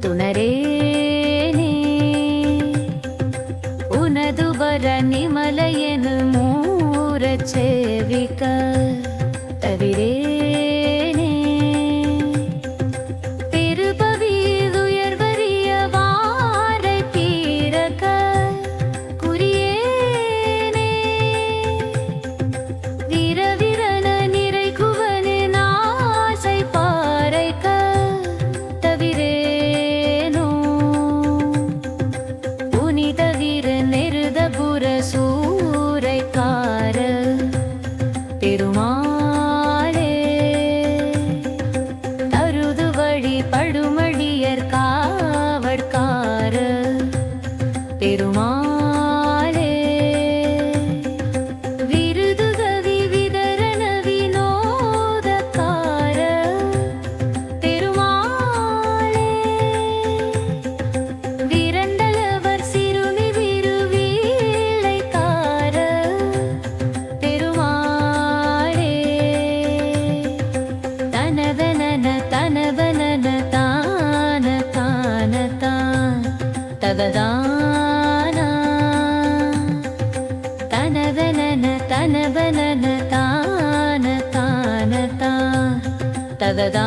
துணரேனே உனதுபர நிமலையனு மூரச் சேவிக்க தவிரே. தததா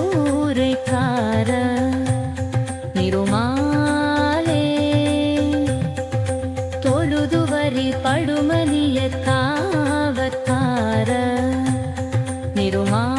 படுமனிய தாவத்தார. நிருமா